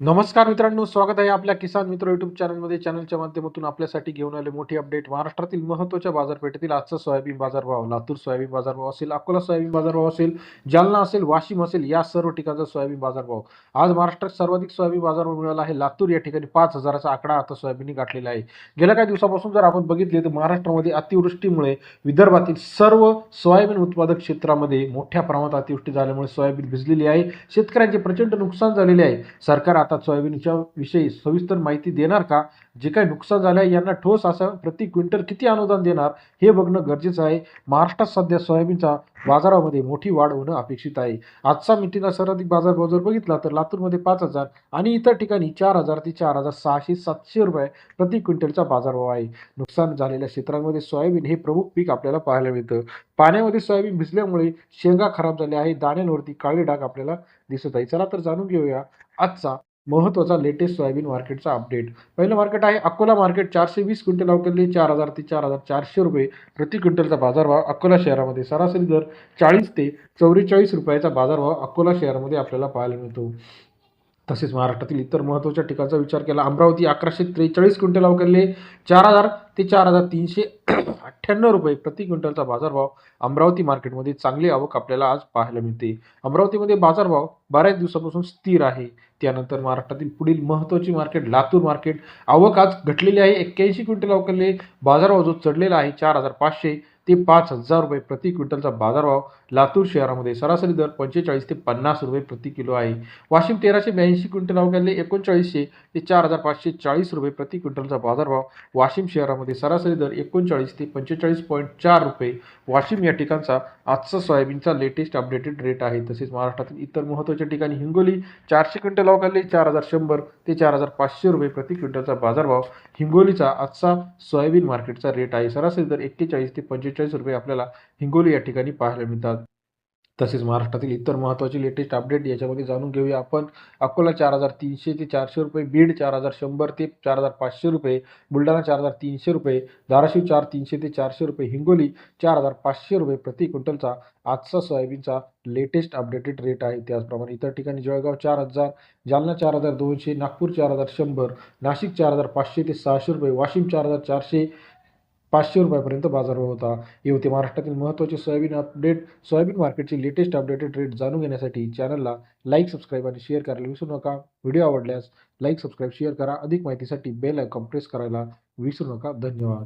नमस्कार मित्रांनो स्वागत आहे आपल्या किसान मित्र युट्यूब चॅनलमध्ये चॅनलच्या माध्यमातून आपल्यासाठी घेऊन आले मोठी अपडेट महाराष्ट्रातील महत्त्वाच्या बाजारपेठेतील आजचा सोयाबीन बाजारभाव लातूर सोयाबीन बाजारभाव असेल अकोला सोयाबीन बाजारभाव असेल जालना असेल वाशिम असेल या सर्व ठिकाणचा सोयाबीन बाजारभाव. आज महाराष्ट्रात सर्वाधिक सोयाबीन बाजारभाव मिळाला आहे. लातूर या ठिकाणी पाच हजाराचा आकडा आता सोयाबीनने गाठलेला आहे. गेल्या काही दिवसापासून जर आपण बघितले तर महाराष्ट्रामध्ये अतिवृष्टीमुळे विदर्भातील सर्व सोयाबीन उत्पादक क्षेत्रामध्ये मोठ्या प्रमाणात अतिवृष्टी झाल्यामुळे सोयाबीन भिजलेली आहे. शेतकऱ्यांचे प्रचंड नुकसान झालेले आहे. सरकार आता सोयाबीनच्या विषयी सविस्तर माहिती देणार का? जे काही नुकसान झालं आहे यांना ठोस असं प्रति क्विंटल किती अनुदान देणार? हे बघणं गरजेचं आहे. महाराष्ट्रात सध्या सोयाबीनचा बाजारामध्ये मोठी वाढ होणं अपेक्षित आहे. आजचा मिटीला सर्वाधिक बाजारभाव जर बघितला तर लातूरमध्ये पाच हजार आणि इतर ठिकाणी चार हजार ते चार हजार सहाशे सातशे रुपये प्रति क्विंटलचा बाजारभाव आहे. नुकसान झालेल्या क्षेत्रांमध्ये सोयाबीन हे प्रमुख पीक आपल्याला पाहायला मिळतं. पाण्यामध्ये सोयाबीन भिजल्यामुळे शेंगा खराब झाल्या आहे दाण्यांवरती काळे डाग आपल्याला दिसत आहे चला तर जाणून घेऊया आजचा महत्त्वाचा लेटेस्ट सोयाबीन मार्केटचा अपडेट पहिलं मार्केट आहे अकोला मार्केट चारशे वीस क्विंटल अवकरले चार हजार ते चार हजार चारशे रुपये प्रति क्विंटलचा बाजारभाव अकोला शहरामध्ये. सरासरी दर चाळीस ते चौवेचाळीस रुपयाचा बाजारभाव अकोला शहरामध्ये आपल्याला पाहायला मिळतो. तसेच महाराष्ट्रातील इतर महत्त्वाच्या ठिकाणचा विचार केला अमरावती अकराशे त्रेचाळीस क्विंटल अवकरले चार हजार ते चार हजार तीनशे अठ्ठ्याण्णव रुपये प्रति क्विंटलचा बाजारभाव अमरावती मार्केटमध्ये चांगली आवक आपल्याला आज पाहायला मिळते. अमरावतीमध्ये बाजारभाव बऱ्याच दिवसापासून स्थिर आहे. त्यानंतर महाराष्ट्रातील पुढील महत्त्वाची मार्केट लातूर मार्केट. आवक आज घटलेली आहे. एक्क्याऐंशी क्विंटल अवकरले बाजारभाव जो चढलेला आहे चार हजार पाचशे ते पाच हजार रुपये प्रति क्विंटलचा बाजारभाव लातूर शहरामध्ये सरासरी दर पंचेचाळीस ते पन्नास रुपये प्रति किलो आहे. वाशिम तेराशे ब्याऐंशी क्विंटल अवघ्याले एकोणचाळीसशे ते चार हजार पाचशे चाळीस रुपये प्रति क्विंटलचा बाजारभाव. वाशिम शहरामध्ये सरासरी दर एकोणचाळीस ते पंचेचाळीस पॉईंट चार रुपये. वाशिम या ठिकाणचा आजचा सोयाबीनचा लेटेस्ट अपडेटेड रेट आहे. तसेच महाराष्ट्रातील इतर महत्त्वाच्या ठिकाणी हिंगोली चारशे क्विंटल अवघ्याले चार हजार शंभर ते चार हजार पाचशे रुपये प्रति क्विंटलचा बाजारभाव. हिंगोलीचा आजचा सोयाबीन मार्केटचा रेट आहे. सरासरी दर एक्केचाळीस ते पंचेचाळीस रुपये आपल्याला हिंगोली या ठिकाणी पाहायला मिळतात. तसेच महाराष्ट्रातील इतर महत्त्वाचे लेटेस्ट अपडेट याच्यामध्ये जाणून घेऊया आपण. अकोला चार हजार तीनशे ते चारशे रुपये बीड चार हजार शंभर ते चार हजार पाचशे रुपये बुलढाणा चार हजार तीनशे रुपये धाराशिव चार तीनशे ते चारशे रुपये हिंगोली चार हजार पाचशे रुपये प्रति क्विंटलचा आजचा सोयाबीनचा लेटेस्ट अपडेटेड रेट आहे. त्याचप्रमाणे इतर ठिकाणी जळगाव चार हजार जालना चार हजार दोनशे नागपूर चार हजार शंभर नाशिक चार हजार पाचशे ते सहाशे रुपये वाशिम चार हजार चारशे पाचशे रुपयापर्यंत बाजारभाव होता. हे महाराष्ट्रातील महत्त्वाचे सोयाबीन अपडेट सोयाबीन मार्केटचे लेटेस्ट अपडेटेड रेट जाणून घेण्यासाठी चॅनलला लाईक सबस्क्राईब आणि शेअर करायला विसरू नका. व्हिडिओ आवडल्यास लाईक सबस्क्राईब शेअर करा. अधिक माहितीसाठी बेल आयकॉन प्रेस करायला विसरू नका. धन्यवाद.